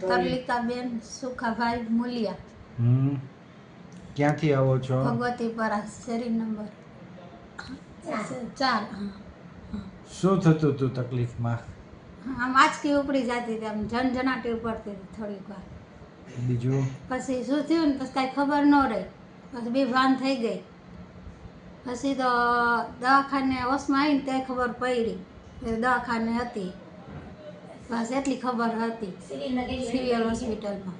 તરલિકાબેન સુખાભાઈ મુલિયા હમ ક્યાંથી આવો છો ભગવતીપરા શેરી નંબર ચાર શું થતું હતું તકલીફમાં આમ આંચકી ઉપડી જતી હતી આમ ઝનઝનાટી ઉપડતી હતી થોડીક વાર બીજું પછી શું થયું ને પછી કાંઈ ખબર ન રહી પછી બે ભાન થઈ ગઈ પછી તો દવાખાને હોશમાં આવીને તે ખબર પડી દવાખાને હતી બસ એટલી ખબર હતી. સિવિલ હોસ્પિટલમાં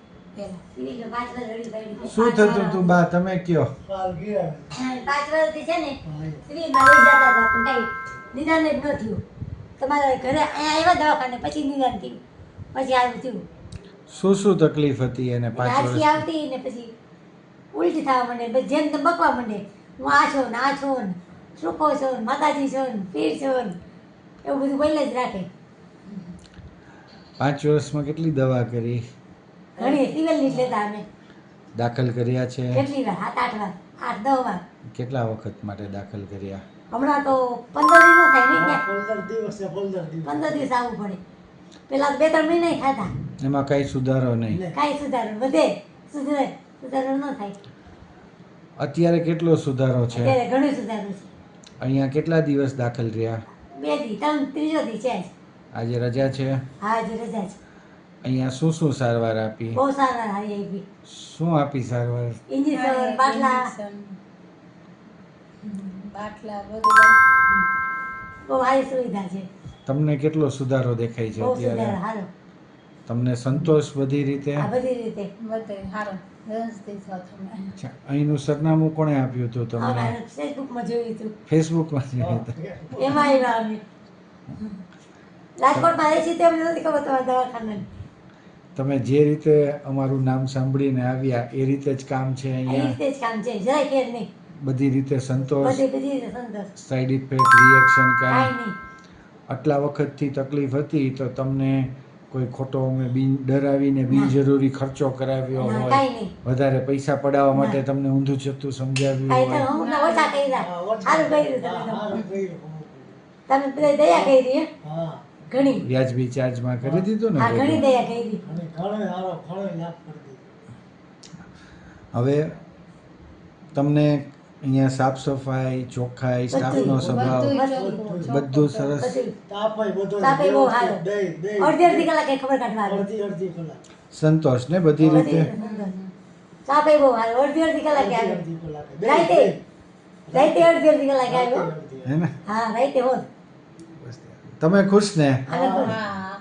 શું થતું હતું બા? તમે કયો? પાંચ વર્ષથી છે ને સિવિલમાં લઈ જતા હતા પણ કઈ નિદાન જ ન થયું. તમારા ઘરે અહીંયા આવ્યા દવાખાને પછી નિદાન થયું. પછી આવું થયું. શું શું તકલીફ હતી એને પાંચ વર્ષ આવતી ને પછી ઉલટી થવા માંડે પછી જેમ તેમ બકવા માંડે. હું આ છો ને આ છો ને સુખો છો ને માતાજી છો ને પીર છો ને એવું બધું બોલે જ રાખે. પાંચ વર્ષમાં કેટલી દવા કરી? ઘણી સિવિલની જ લેતા અમે. દાખલ કર્યા છે? કેટલી વાર? સાત આઠ વાર. આઠ દસ વાર. કેટલા વખત માટે દાખલ કર્યા? હમણાં તો પંદર દિવસ થાય ને પંદર દિવસે પંદર દિવસ. પંદર દિવસ આવવું પડે. પેલા બે ત્રણ મહિના ખાતા એમાં કઈ સુધારો નહીં. કઈ સુધારો વધે સુધરે સુધારો ન થાય. અત્યારે કેટલો સુધારો છે? અત્યારે ઘણું સુધારો છે. અહીંયા કેટલા દિવસ દાખલ રહ્યા? બે દી ત્રણ ત્રીજો દી છે. આજે રજા છે? હા હજી રજા છે. અહીંયા શું શું સારવાર આપી? બહુ સારવાર આપી. શું આપી સારવાર? ઇન્જેક્શન બાટલા. બાટલા બધું. બહુ સારી સુવિધા છે. તમને કેટલો સુધારો દેખાય છે અત્યારે? તમને સંતોષ બધી રીતે? બધી રીતે. બધે સારો વ્યવસ્થિત છો તમે. અચ્છા, અહીંનું સરનામું કોણે આપ્યું હતું તમને? ફેસબુકમાં જોયું હતું. ફેસબુકમાં જોયું હતું. એમાં રાજકોટમાં રહી છીએ તેમ નથી ખબર તમારા દવાખાના તમે જે રીતે અમારું નામ સાંભળીને આવ્યા એ રીતે જ કામ છે અહીંયા? રીતે જ કામ છે જરાય ખેર નહીં. બધી રીતે સંતોષ? બધી બધી રીતે સંતોષ. સાઈડ ઇફેક્ટ રિએક્શન કાંઈ? કાંઈ નહીં. આટલા વખતથી તકલીફ હતી તો તમને કોઈ ખોટો અમે બિન ડરાવીને બિનજરૂરી ખર્ચો કરાવ્યો ના હોય કાંઈ નહીં. વધારે પૈસા પડાવવા માટે તમને ઊંધું છતું સમજાવ્યું કાંઈ તો હોય? ના ઓછા કર્યા. હા, સારું કર્યું તમે તો. તમે બધા દયા કરી હે? હા. ઘણી. વ્યાજબી ચાર્જમાં કરી દીધું ને ઘણી દયા કરી અને ઘણો સારો ઘણો લાભ કરી હવે તમને અહીંયા સાફ સફાઈ ચોખ્ખાઈ સ્ટાફનો સ્વભાવ બધું બધું સરસ. સંતોષ ને બધી રીતે. હે ને? હા રાઈતે હોત. તમે ખુશ ને? અને તો હા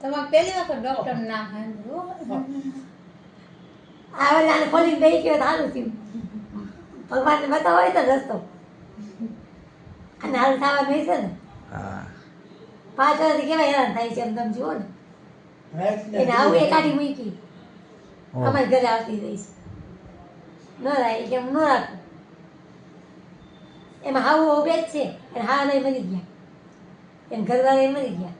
તમારે પહેલી વખત ડૉક્ટર નામ આવેલા ખોલીને બેસી ગયો સારું થયું. ભગવાનને બતાવો હોય તો રસ્તો. અને હાલ થવાનું હોય છે ને. હા. પાંચ વર્ષથી કેવા હેરાન થાય છે એમ તમે જુઓ ને. એને આવું એ કાઢી મૂકી અમારી ઘરે આવતી રહીશ ન રાય કે હું ન રાખું. એમાં હાવું ઉભે જ છે. અને હા નહીં બની ગયા. એમ ઘરવાળા એ મરી ગયા.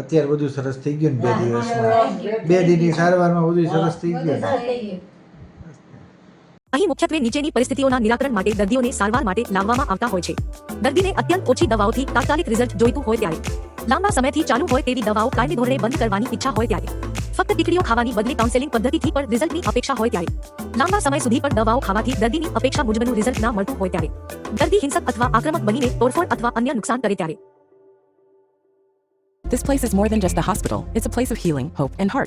અત્યારે બધું સરસ થઈ ગયું ને બે દિવસમાં. બે દીની સારવારમાં બધું સરસ થઈ ગયું. સરસ થઈ ગયું. અહીં મુખ્યત્વે નીચેની પરિસ્થિતિઓના નિરાકરણ માટે દર્દીઓને સારવાર માટે લાવવામાં આવતા હોય છે. દર્દીને અત્યંત ઓછી દવાઓથી તાત્કાલિક રિઝલ્ટ જોઈતું હોય ત્યારે. લાંબા સમયથી ચાલુ હોય તેવી દવાઓ કાયમી ધોરણે બંધ કરવાની ઈચ્છા હોય ત્યારે. ફક્ત ટીકડીઓ ખાવાની બદલે કાઉન્સેલિંગ પદ્ધતિથી પણ રિઝલ્ટની અપેક્ષા હોય ત્યારે. લાંબા સમય સુધી પણ દવાઓ ખાવાથી દર્દીની અપેક્ષા મુજબનું રિઝલ્ટ ના મળતું હોય ત્યારે. દર્દી હિંસક અથવા આક્રમક બનીને તોડફોડ અથવા અન્ય નુકસાન કરે ત્યારે. This place is more than just a hospital, it's a place of healing, hope, and heart.